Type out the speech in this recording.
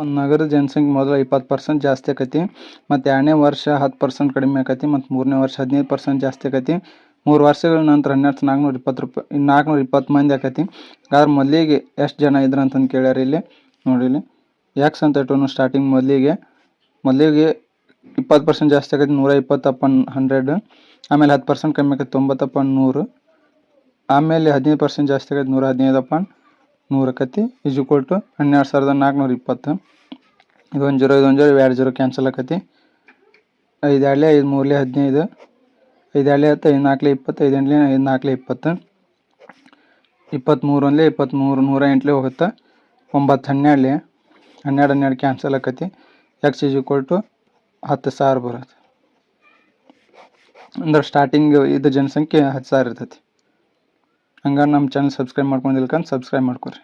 ಒಂದು ನಗರ ಜನಸಂಖ್ಯೆ ಮೊದಲು ಇಪ್ಪತ್ತು ಪರ್ಸೆಂಟ್ ಜಾಸ್ತಿ ಆಕೈತಿ, ಮತ್ತು ಎರಡನೇ ವರ್ಷ ಹತ್ತು ಪರ್ಸೆಂಟ್ ಕಡಿಮೆ ಆಕೈತಿ, ಮತ್ತು ಮೂರನೇ ವರ್ಷ ಹದಿನೈದು ಪರ್ಸೆಂಟ್ ಜಾಸ್ತಿ ಆಕೈತಿ. ಮೂರು ವರ್ಷಗಳ ನಂತರ ಹನ್ನೆರಡು ನಾಲ್ಕುನೂರ ಇಪ್ಪತ್ತು ರೂಪಾಯಿ ನಾಲ್ಕುನೂರ ಇಪ್ಪತ್ತು ಮಂದಿ ಆಕತಿ. ಆದ್ರೆ ಮೊದಲಿಗೆ ಎಷ್ಟು ಜನ ಇದ್ರು ಅಂತಂದು ಕೇಳ್ಯಾರ ಇಲ್ಲಿ? ನೋಡಿ ಇಲ್ಲಿ. ಎಕ್ಸ್ ಅಂತ ಇಟ್ಟು ಸ್ಟಾರ್ಟಿಂಗ್ ಮೊದಲಿಗೆ. ಮೊದಲಿಗೆ ಇಪ್ಪತ್ತು ಪರ್ಸೆಂಟ್ ಜಾಸ್ತಿ ಆಗೈತಿ ನೂರ ಇಪ್ಪತ್ತು ಅಪಾನ್ ಹಂಡ್ರೆಡ್. ಆಮೇಲೆ ಹತ್ತು ಪರ್ಸೆಂಟ್ ಕಮ್ಮಿ ಆಕೈತಿ ತೊಂಬತ್ತಪ್ಪ ನೂರು. ಆಮೇಲೆ ಹದಿನೈದು ಪರ್ಸೆಂಟ್ ಜಾಸ್ತಿ ಆಗೈತೆ ನೂರ ಹದಿನೈದು ಅಪಾನ್ ನೂರು ಆಕತಿ ಈಸ್ ಈಕ್ವಲ್ ಟು ಹನ್ನೆರಡು ಸಾವಿರದ ನಾಲ್ಕುನೂರ ಇಪ್ಪತ್ತು. ಇದೊಂದು ಜೀರೋ ಇದೊಂದು ಜೀರೋ, ಎರಡು ಜೀರೋ ಕ್ಯಾನ್ಸಲ್ ಆಕತಿ. ಐದು ಎರಡಲೇ ಐದು ಮೂರಲೆ, ಹದಿನೈದು. ಐದು ಎರಡಲೇ ಹತ್ತು, ಐದು ನಾಲ್ಕಲೆ ಇಪ್ಪತ್ತು, ಐದು ಎಂಟಲೆ, ಐದು ನಾಲ್ಕಲೇ ಇಪ್ಪತ್ತು. ಇಪ್ಪತ್ತ್ಮೂರು ಒಂದಲೇ ಇಪ್ಪತ್ತ್ಮೂರು ನೂರ ಎಂಟಲೇ ಹೋಗುತ್ತೆ. ಒಂಬತ್ತು ಹನ್ನೆರಡಲೇ, ಹನ್ನೆರಡು ಹನ್ನೆರಡು ಕ್ಯಾನ್ಸಲ್ ಆಕತಿ. ಎಕ್ಸ್ ಈಸ್ ಈಕ್ವಲ್ ಟು ಹತ್ತು ಸಾವಿರ ಬರುತ್ತೆ. ಅಂದ್ರೆ ಸ್ಟಾರ್ಟಿಂಗ್ ಇದು ಜನಸಂಖ್ಯೆ ಹತ್ತು ಸಾವಿರ ಇರ್ತೈತಿ. ಹಂಗಾರೆ ನಮ್ಮ ಚಾನಲ್ ಸಬ್ಸ್ಕ್ರೈಬ್ ಮಾಡ್ಕೊಂಡಿಲ್ಕಂತ ಸಬ್ಸ್ಕ್ರೈಬ್ ಮಾಡ್ಕೊರಿ.